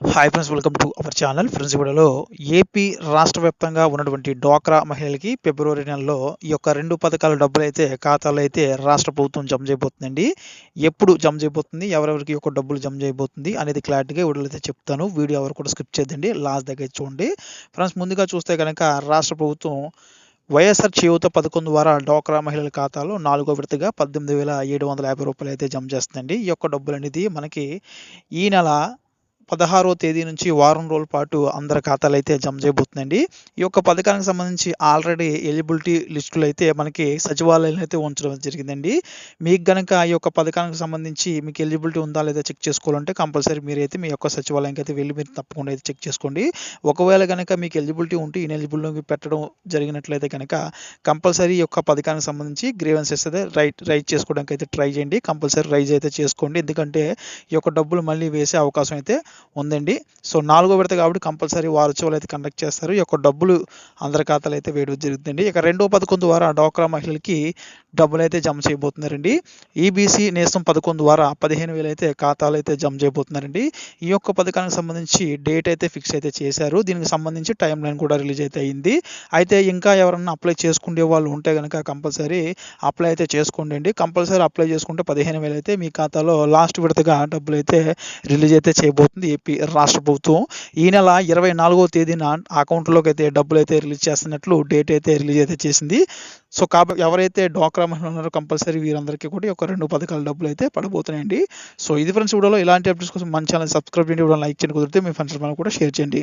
Hi friends welcome to our channel friends ఇప్పుడులో AP రాష్ట్ర వ్యాప్తంగా ఉన్నటువంటి డ్వాక్రా మహిళలకి ఫిబ్రవరి నెలలో ఈ యొక్క రెండు పథకాల డబ్బులు అయితే ఖాతాలో అయితే రాష్ట్ర ప్రభుత్వం జమ చేయబోతుందండి. ఎప్పుడు జమ చేయబోతుంది ఎవరెవరికి యొక్క డబ్బులు జమ చేయబోతుంది అనేది క్లారిటీగా వీడియోలో అయితే చెప్తాను. వీడియో ఎవరు కూడా స్కిప్ చేద్దండి లాస్ట్ దగ్గర చూడండి. ఫ్రెండ్స్ ముందుగా చూస్తే కనుక రాష్ట్ర ప్రభుత్వం వైఎస్ఆర్ చేయూత పథకం ద్వారా డోక్రా మహిళల ఖాతాలో నాలుగో విడతగా పద్దెనిమిది వేల ఏడు వందల యాభై రూపాయలు అయితే జమ చేస్తుందండి. ఈ యొక్క డబ్బులు అనేది మనకి ఈ నెల పదహారో తేదీ నుంచి వారం రోజుల పాటు అందరి ఖాతాలు అయితే జమ చేయబోతుందండి. ఈ యొక్క పథకానికి సంబంధించి ఆల్రెడీ ఎలిజిబిలిటీ లిస్టులు అయితే మనకి సచివాలయంలో అయితే ఉంచడం జరిగిందండి. మీకు గనక ఈ యొక్క పథకానికి సంబంధించి మీకు ఎలిజిబిలిటీ ఉందా లేదా చెక్ చేసుకోవాలంటే కంపల్సరీ మీరైతే మీ యొక్క సచివాలయానికి అయితే వెళ్ళి మీరు తప్పకుండా అయితే చెక్ చేసుకోండి. ఒకవేళ కనుక మీకు ఎలిజిబిలిటీ ఉంటే ఇన్ఎలిజిబిలిటీ పెట్టడం జరిగినట్లయితే కనుక కంపల్సరీ ఈ యొక్క పథకానికి సంబంధించి గ్రీవెన్సెస్ అయితే రైట్ రైజ్ చేసుకోవడానికి అయితే ట్రై చేయండి. కంపల్సరీ రైజ్ అయితే చేసుకోండి. ఎందుకంటే ఈ యొక్క డబ్బులు మళ్ళీ వేసే అవకాశం అయితే ఉందండి. సో నాలుగో విడత కాబట్టి కంపల్సరీ వారోత్సవాలు అయితే కండక్ట్ చేస్తారు. ఈ యొక్క డబ్బులు అందరి ఖాతాలు అయితే వేయడం జరుగుతుందండి. ఇక రెండో పథకం ద్వారా డోక్రా మహిళలకి డబ్బులు అయితే జమ చేయబోతున్నారండి. ఈబీసీ నేస్తం పథకం ద్వారా పదిహేను వేలు అయితే ఖాతాలు అయితే జమ చేయబోతున్నారండి. ఈ యొక్క పథకానికి సంబంధించి డేట్ అయితే ఫిక్స్ అయితే చేశారు. దీనికి సంబంధించి టైం లైన్ కూడా రిలీజ్ అయితే అయింది. అయితే ఇంకా ఎవరన్నా అప్లై చేసుకునే వాళ్ళు ఉంటే కనుక కంపల్సరీ అప్లై అయితే చేసుకోండి అండి. కంపల్సరీ అప్లై చేసుకుంటే పదిహేను వేలు అయితే మీ ఖాతాలో లాస్ట్ విడతగా డబ్బులు అయితే రిలీజ్ అయితే చేయబోతుంది ఏపీ రాష్ట్ర ప్రభుత్వం. ఈ నెల ఇరవై నాలుగో తేదీన అకౌంట్లోకి అయితే డబ్బులు అయితే రిలీజ్ చేస్తున్నట్లు డేట్ అయితే రిలీజ్ అయితే చేసింది. సో కాబట్టి ఎవరైతే డోక్రా మహిళలు ఉన్నారు కంపల్సరీ వీరందరికీ కూడా ఒక రెండు పథకాల డబ్బులు అయితే పడబోతున్నాయండి. సో ఇది ఫ్రెండ్స్ వీడియోలో ఇలాంటి అప్డేట్స్ కోసం మన ఛానల్ సబ్స్క్రైబ్ చేయండి. వీడియో లైక్ చేయండి. కుదిరితే మీ ఫ్రెండ్స్ కూడా షేర్ చేయండి.